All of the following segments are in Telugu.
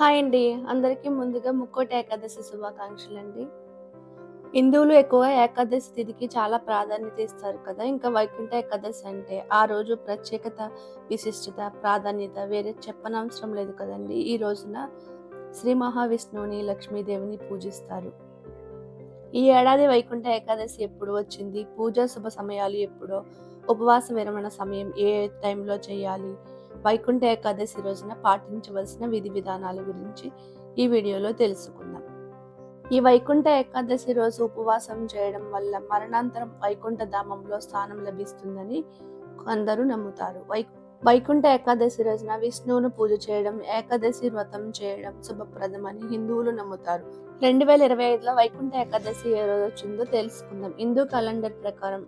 హాయ్ అండి. అందరికీ ముందుగా ముక్కోటి ఏకాదశి శుభాకాంక్షలు అండి హిందువులు ఎక్కువగా ఏకాదశి తిథికి చాలా ప్రాధాన్యత ఇస్తారు కదా. ఇంకా వైకుంఠ ఏకాదశి అంటే ఆ రోజు ప్రత్యేకత విశిష్టత ప్రాధాన్యత వేరే చెప్పనవసరం లేదు కదండి. ఈ రోజున శ్రీ మహావిష్ణువుని లక్ష్మీదేవిని పూజిస్తారు. ఈ ఏడాది వైకుంఠ ఏకాదశి ఎప్పుడు వచ్చింది? పూజా శుభ సమయాలు ఎప్పుడో? ఉపవాస విరమణ సమయం ఏ టైంలో చేయాలి? వైకుంఠ ఏకాదశి రోజున పాటించవలసిన విధి విధానాల గురించి ఈ వీడియోలో తెలుసుకుందాం. ఈ వైకుంఠ ఏకాదశి రోజు ఉపవాసం చేయడం వల్ల మరణాంతరం వైకుంఠ ధామంలో స్థానం లభిస్తుందని కొందరు నమ్ముతారు. వై వైకుంఠ ఏకాదశి రోజున విష్ణువును పూజ చేయడం ఏకాదశి వ్రతం చేయడం శుభప్రదమని హిందువులు నమ్ముతారు. రెండు వేల ఇరవై ఐదులో వైకుంఠ ఏకాదశి ఏ రోజు వచ్చిందో తెలుసుకుందాం. హిందూ క్యాలెండర్ ప్రకారం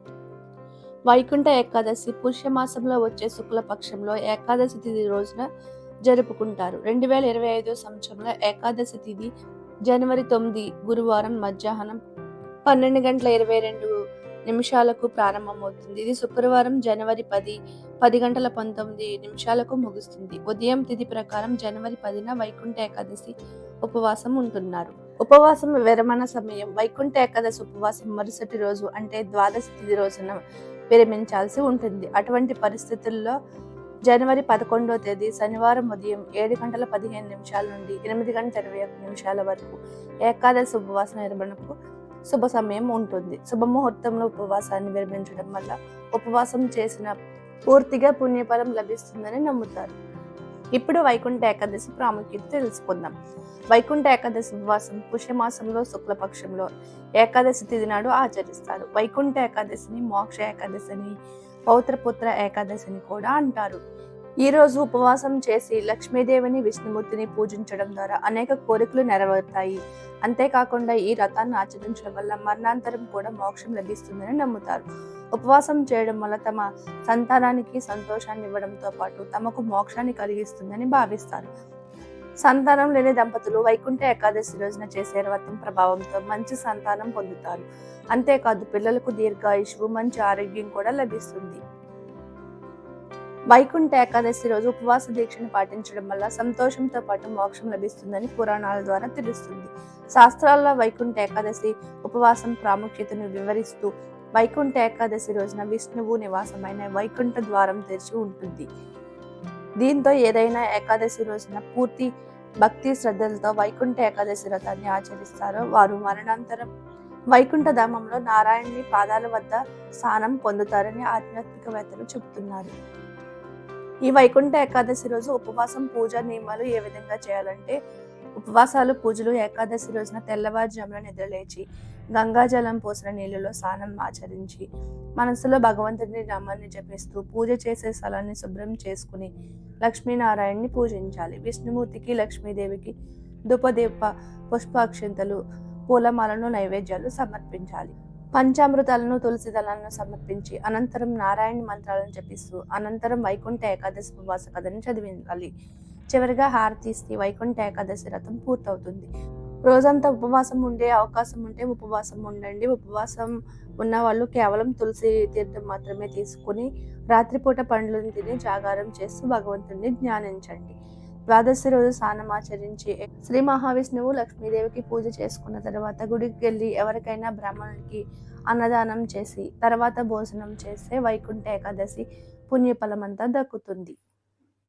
వైకుంఠ ఏకాదశి పుష్యమాసంలో వచ్చే శుక్లపక్షంలో ఏకాదశి తిథి రోజున జరుపుకుంటారు. రెండు వేల ఇరవై ఐదో సంవత్సరంలో ఏకాదశి తిథి జనవరి తొమ్మిది గురువారం మధ్యాహ్నం పన్నెండు గంటల ఇరవై రెండు నిమిషాలకు ప్రారంభమవుతుంది. ఇది శుక్రవారం జనవరి పది పది గంటల పంతొమ్మిది నిమిషాలకు ముగుస్తుంది. ఉదయం తిథి ప్రకారం జనవరి పదిన వైకుంఠ ఏకాదశి ఉపవాసం ఉంటున్నారు. ఉపవాసం విరమణ సమయం. వైకుంఠ ఏకాదశి ఉపవాసం మరుసటి రోజు అంటే ద్వాదశి తిథి రోజున విరమించాల్సి ఉంటుంది. అటువంటి పరిస్థితుల్లో జనవరి పదకొండవ తేదీ శనివారం ఉదయం ఏడు గంటల పదిహేను నిమిషాల నుండి ఎనిమిది గంటల ఇరవై ఒక్క నిమిషాల వరకు ఏకాదశి ఉపవాస నిర్వహణకు శుభ సమయం ఉంటుంది. శుభముహూర్తంలో ఉపవాసాన్ని విరమించడం వల్ల ఉపవాసం చేసిన పూర్తిగా పుణ్యఫలం లభిస్తుందని నమ్ముతారు. ఇప్పుడు వైకుంఠ ఏకాదశి ప్రాముఖ్యత తెలుసుకుందాం వైకుంఠ ఏకాదశి ఉపవాసం పుష్యమాసంలో శుక్లపక్షంలో ఏకాదశి తిథి నాడు ఆచరిస్తారు. వైకుంఠ ఏకాదశిని మోక్ష ఏకాదశిని పౌత్రపుత్ర ఏకాదశిని కూడా అంటారు. ఈ రోజు ఉపవాసం చేసి లక్ష్మీదేవిని విష్ణుమూర్తిని పూజించడం ద్వారా అనేక కోరికలు నెరవేరుతాయి. అంతేకాకుండా ఈ రథాన్ని ఆచరించడం వల్ల మరణాంతరం కూడా మోక్షం లభిస్తుందని నమ్ముతారు. ఉపవాసం చేయడం వల్ల తమ సంతానానికి సంతోషాన్ని ఇవ్వడంతో పాటు తమకు మోక్షాన్ని కలిగిస్తుందని భావిస్తారు. సంతానం లేని దంపతులు వైకుంఠ ఏకాదశి రోజున చేసే వ్రతం ప్రభావంతో మంచి సంతానం పొందుతారు. అంతేకాదు పిల్లలకు దీర్ఘాయుషు మంచి ఆరోగ్యం కూడా లభిస్తుంది. వైకుంఠ ఏకాదశి రోజు ఉపవాస దీక్షను పాటించడం వల్ల సంతోషంతో పాటు మోక్షం లభిస్తుందని పురాణాల ద్వారా తెలుస్తుంది. శాస్త్రాల్లో వైకుంఠ ఏకాదశి ఉపవాసం ప్రాముఖ్యతను వివరిస్తూ వైకుంఠ ఏకాదశి రోజున విష్ణువు నివాసమైన వైకుంఠ ద్వారం తెరిచి ఉంటుంది. దీంతో ఏదైనా ఏకాదశి రోజున పూర్తి భక్తి శ్రద్ధలతో వైకుంఠ ఏకాదశి వ్రతాన్ని ఆచరిస్తారో వారు మరణాంతరం వైకుంఠ ధామంలో నారాయణుని పాదాల వద్ద స్థానం పొందుతారని ఆధ్యాత్మికవేత్తలు చెబుతున్నారు. ఈ వైకుంఠ ఏకాదశి రోజు ఉపవాసం పూజ నియమాలు ఏ విధంగా చేయాలంటే ఉపవాసాలు పూజలు ఏకాదశి రోజున తెల్లవారుజామున నిద్రలేచి గంగాజలం పోసిన నీళ్ళలో స్నానం ఆచరించి మనసులో భగవంతుని నామాన్ని జపిస్తూ పూజ చేసే స్థలాన్ని శుభ్రం చేసుకుని లక్ష్మీనారాయణని పూజించాలి. విష్ణుమూర్తికి లక్ష్మీదేవికి దుపదీప పుష్పాక్షింతలు పూలమాలను నైవేద్యాలు సమర్పించాలి. పంచామృతాలను తులసి దళాలను సమర్పించి అనంతరం నారాయణ మంత్రాలను జపిస్తూ అనంతరం వైకుంఠ ఏకాదశి ఉపవాస కథని చదివించాలి. చివరిగా హారతి ఇస్తే వైకుంఠ ఏకాదశి రథం పూర్తవుతుంది. రోజంతా ఉపవాసం ఉండే అవకాశం ఉంటే ఉపవాసం ఉండండి. ఉపవాసం ఉన్న వాళ్ళు కేవలం తులసి తీర్థం మాత్రమే తీసుకుని రాత్రిపూట పండ్లను తిని జాగారం చేస్తూ భగవంతుడిని ధ్యానించండి. ద్వాదశి రోజు స్నానం ఆచరించి శ్రీ మహావిష్ణువు లక్ష్మీదేవికి పూజ చేసుకున్న తర్వాత గుడికి వెళ్ళి ఎవరికైనా బ్రాహ్మణుడికి అన్నదానం చేసి తర్వాత భోజనం చేస్తే వైకుంఠ ఏకాదశి పుణ్యఫలమంతా దక్కుతుంది.